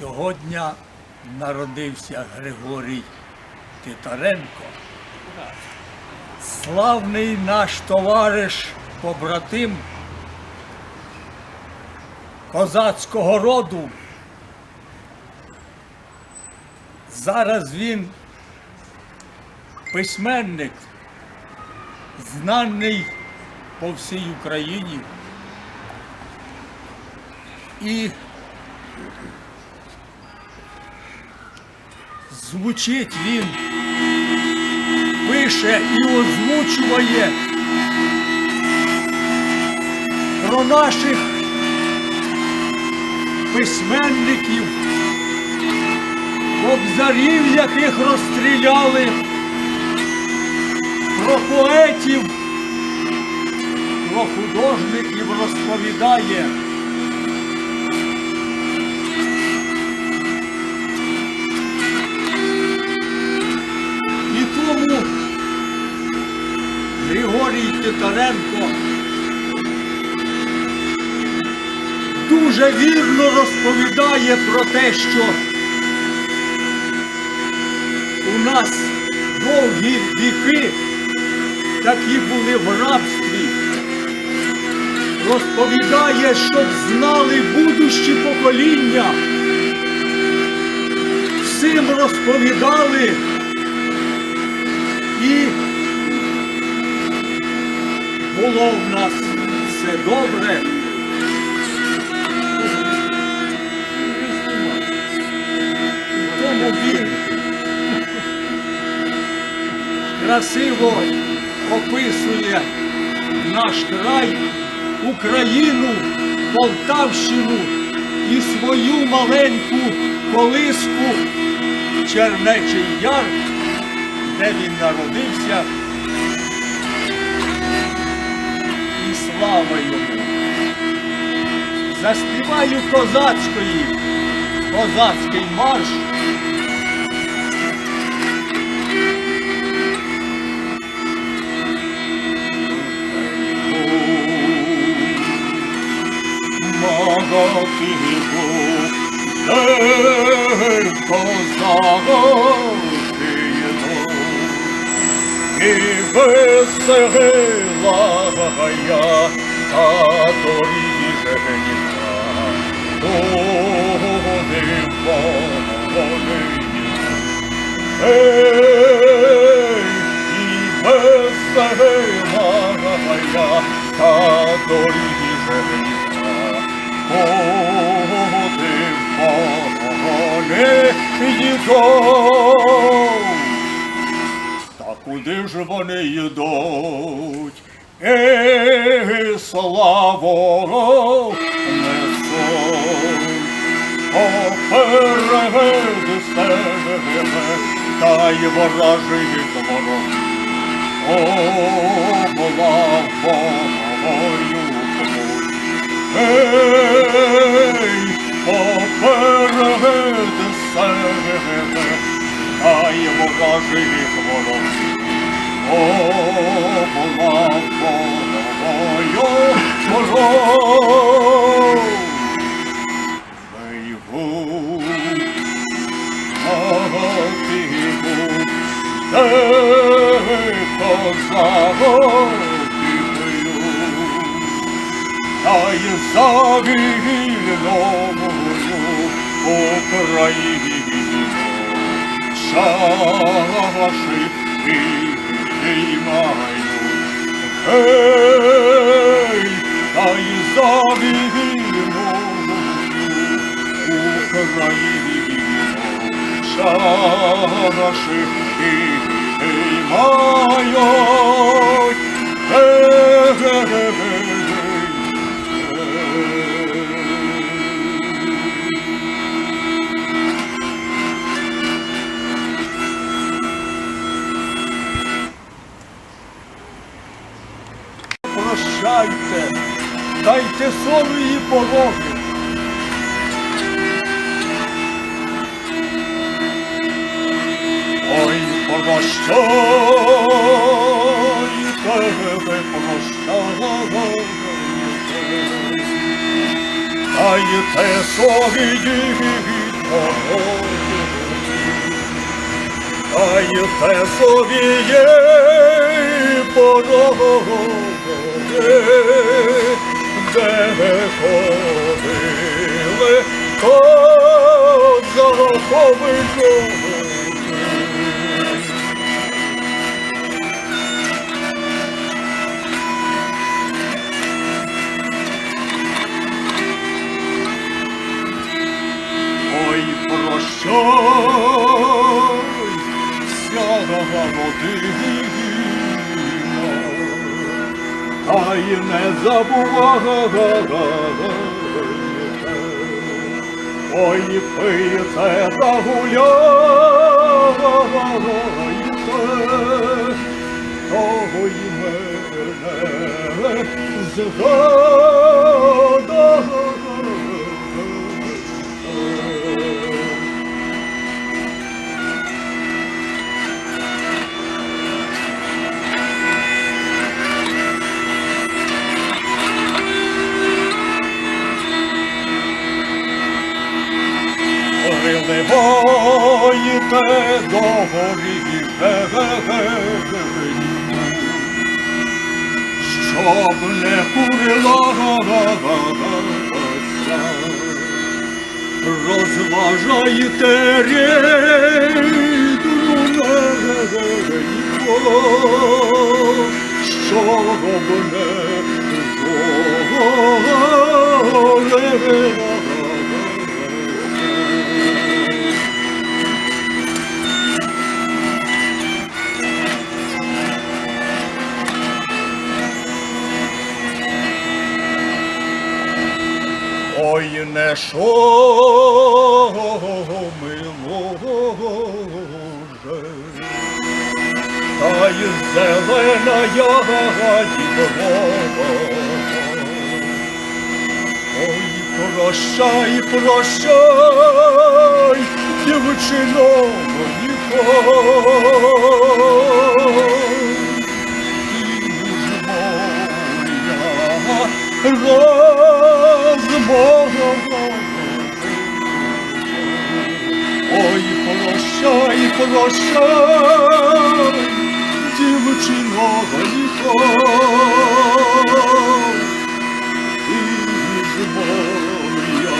Сьогодні народився Григорій Титаренко. Славний наш товариш, побратим козацького роду. Зараз він письменник, знаний по всій Україні. І звучить він, пише і озвучує про наших письменників, кобзарів, яких розстріляли, про поетів, про художників розповідає. Титаренко дуже вірно розповідає про те, що у нас довгі віки такі були в рабстві. Розповідає, щоб знали будущі покоління. Всім розповідали і було в нас все добре. Тому він красиво описує наш край, Україну, Полтавщину і свою маленьку колиску Чернечий Яр, де він народився. Слава йому. Заспіваю козацької, козацький марш. Магативу, де козацький і веселила я та доріженька, туди вони. Ей, і веселила я та доріженька, туди вони йдуть. Та куди ж вони йдуть? Ей, славу несуть, поперед себе, та й ворожий ворог. Облавою Ей, поперед себе, та й ворожий ворог. Облавою ворог. Вейгу, агативу, Тихо заготівлю, та Україну шаши підіймаю. Ей, та й за вільною Україну шаши підіймають. Дайте солі і пороги. Ой, прощайте, прощайте. Дайте собі а й те собі є пороги, де ходили, то заховиком. Ой, прощай, сяга родина, та й не забувай. Ой, пийте та гуляйте, того й мене згадайте. Приливайте до горі щоб не курилася. Розважайте рідну ненько, щоб не горила. Ой, не шумимо може, та й зелена ягодіва. Ой, прощай, прощай, дівчино моїко. Ой, прощай, прощай, дівчино велико, і ж моя